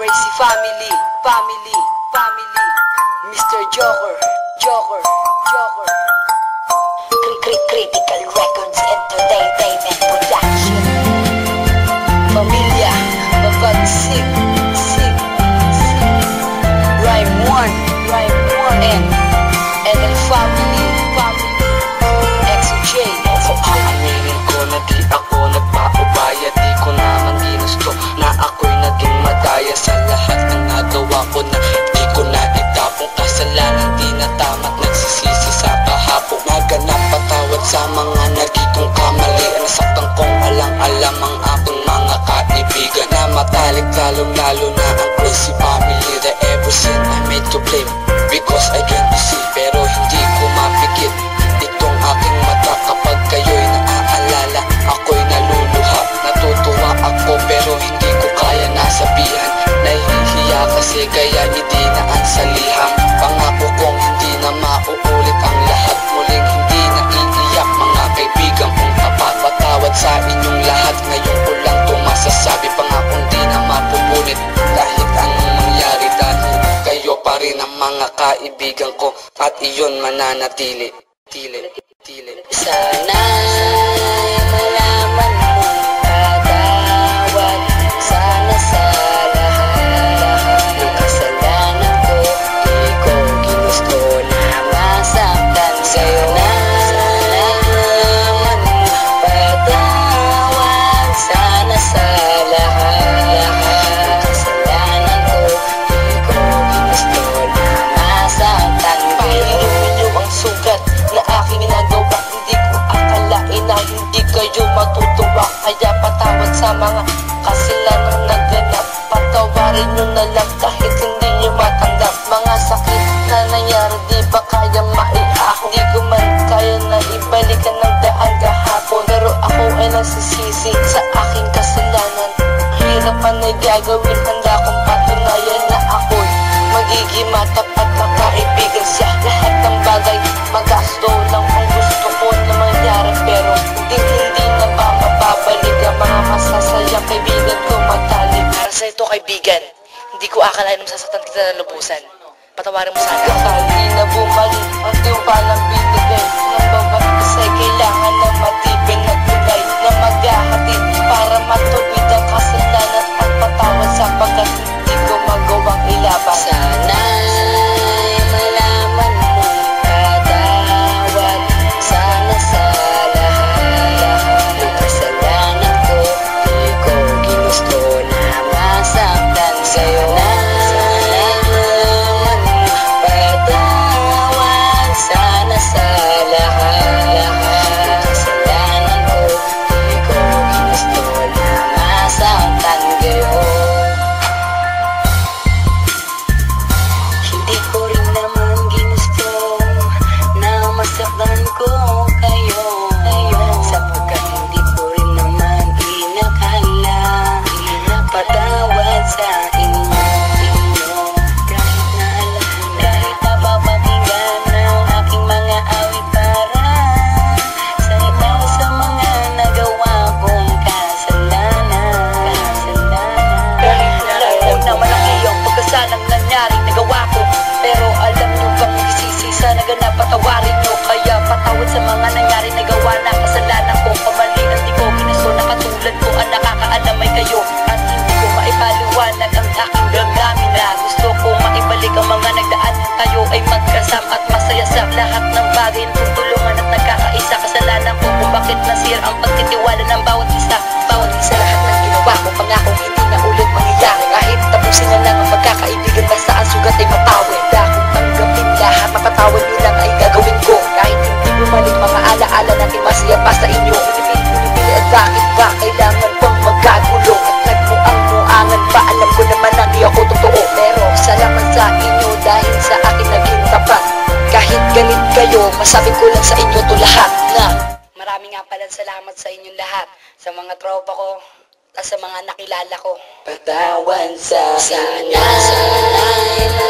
Gracie family, family, family. Mr. Joker, Joker. lamang aking mga kaibigan Na matalik lalong lalo na ang crazy family. That ever since I made to blame Because I can kaibigan ko at iyon mananatili. Tili. Tili. Sana. Kaya patawad sa mga kasilanang naganap Patawarin nyo na lang kahit hindi nyo matanggap. Mga sakit na nangyari di ba kaya maiyak Hindi ko man kaya na ibalikan ng daan kahapon. Pero ako ay nagsisisi sa aking kasalanan. Hirap pa na gagawin handa kong patunayan na ako'y magiging matapat kaibigan. Hindi ko akalain masasaktan kita na lubusan. Patawarin mo sana. Kapag di na bumalik ang tiyong palang bitin pangyaring nagawa ko. Pero alam nyo bang nagsisisa na ganap at tawa sa akin naging tapat. Kahit ganit kayo, masabi ko lang sa inyo to lahat na Marami nga pala salamat sa inyong lahat Sa mga tropa ko, at sa mga nakilala ko. Patawan sa sana, sana.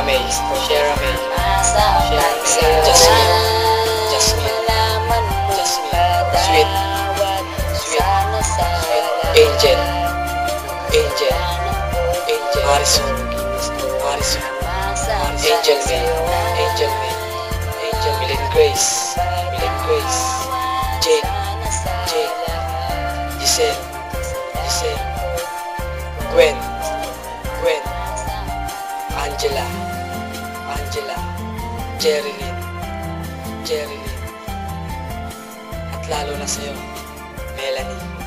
Shera May, Shera May, Masaktan Jasmine, Jasmine, Jasmine, Jasmine, Sweet, Sweet, Sweet, Angel, Angel, Angel, Harrison, Harrison, Angel May, Angel May, Angel Milen Grace, Milen Grace, Jake, Jake, Giselle, Giselle, Gwen, Gwen, Angela, Angela, Jerilyn, Jerilyn, at lalo na sa'yo, Melanie.